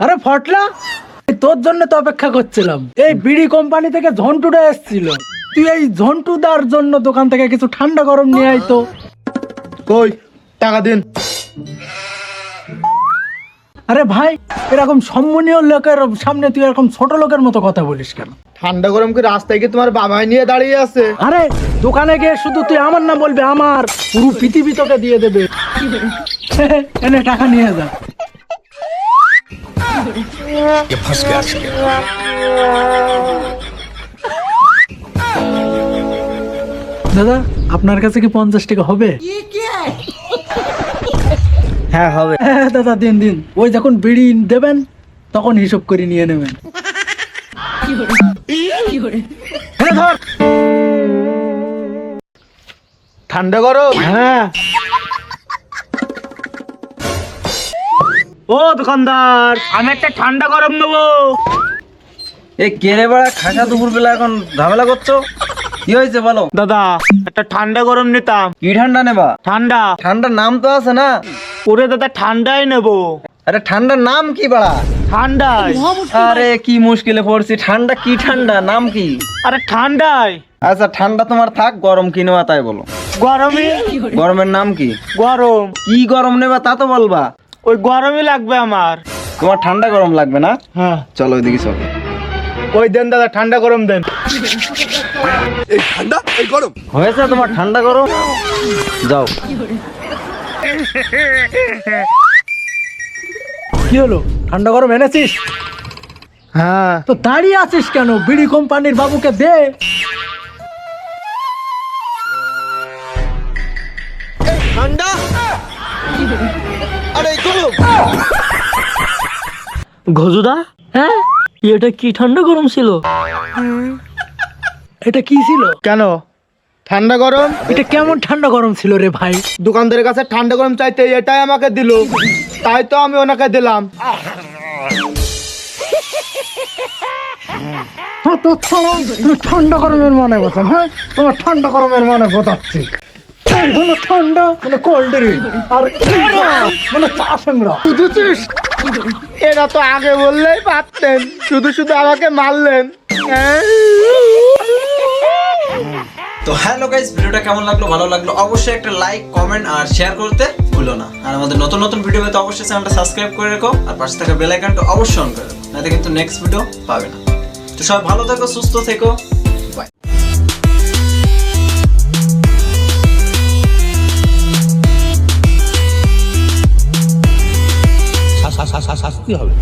আরে ফটলা তোর জন্য তো অপেক্ষা করছিলাম। এই বিড়ি কোম্পানি থেকে ঝন্টুটা এসেছিল। তুই এই ঝন্টুদার জন্য দোকান থেকে কিছু ঠান্ডা গরম নিয়ে আইতো কই? টাকা দিন। আরে ভাই এরকম সম্মানীয় লোকের সামনে তুই এরকম ছোট লোকের মতো কথা বলিস কেন? ঠান্ডা গরম কি রাস্তায় কি তোমার বাবাই নিয়ে দাঁড়িয়ে আছে? আরে দোকানে গিয়ে শুধু তুই আমার না বলবি আমার পুরো পৃথিবী তোকে দিয়ে দেবে। এনে টাকা নিয়ে যা। দাদা আপনার কাছে কি পঞ্চাশ টাকা হবে? হ্যাঁ হবে। হ্যাঁ দাদা দিন দিন। ওই যখন বিড়ি দেবেন তখন হিসাব করে নিয়ে নেবেন। ঠান্ডা গরম? হ্যাঁ। ও দোকানদার আমি একটা ঠান্ডা গরম নেব। এ কেড়ে বেড়া খাসা দুপুর বেলা এখন ঝামেলা করছ? কি হয়েছে বলো? দাদা একটা ঠান্ডা গরম নিতাম। কি ঠান্ডা নেবা? ঠান্ডা। ঠান্ডার নাম তো আছে না। ওরে দাদা ঠান্ডাই নেব। আরে ঠান্ডার নাম কি বাড়া? ঠান্ডাই। আরে কি মুশকিলে পড়ছি ঠান্ডা কি ঠান্ডা নাম কি? আরে ঠান্ডাই। আচ্ছা ঠান্ডা তোমার থাক গরম কি নেবা তাই বলো। গরমই গরমের নাম কি? গরম। কি গরম নেবা তা তো বলবা। ওই গরমই লাগবে আমার। তোমার ঠান্ডা গরম লাগবে না? হ্যাঁ। চলো ওইদিকে চলো। ওই দেন দাদা ঠান্ডা গরম দেন। এই ঠান্ডা এই গরম। হয়েছে তোমার ঠান্ডা গরম? যাও। কি হলো? ঠান্ডা গরম এনেছিস? হ্যাঁ। তো দাঁড়িয়ে আছিস কেন? বিড়ি কোম্পানির বাবুকে দে। ঘজুদা হ্যাঁ? এটা কি ঠান্ডা গরম ছিল? এটা কি ছিল? কেন? ঠান্ডা গরম? এটা কেমন ঠান্ডা গরম ছিল রে ভাই? দোকানদারের কাছে ঠান্ডা গরম চাইতে এটাই আমাকে দিল। তাই তো আমি ওনাকে দিলাম। হ্যাঁ, তো ঠান্ডা গরমের মনে কথা হ্যাঁ? তোমার ঠান্ডা গরমের মনে বোঝাচ্ছি এই ঠান্ডা মানে কোল্ড ড্রিঙ্ক আর মানে চা সিংড়া বুঝেছিস এরা তো আগে বললেই পারতেন শুধু শুধু আমাকে মারলেন। হ্যাঁ? তো হ্যালো গাইস ভিডিওটা কেমন লাগল? ভালো লাগল? অবশ্যই একটা লাইক কমেন্ট আর শেয়ার করতে ভুলো না। আর আমাদের নতুন নতুন ভিডিও পেতে অবশ্যই চ্যানেলটা সাবস্ক্রাইব করে রেখো আর পাশে থাকা বেল আইকনটা অবশ্যই অন করে রাখো। নাতে কিন্তু নেক্সট ভিডিও পাবে না। তো সবাই ভালো থেকো সুস্থ থেকো। শাস্তি হবে?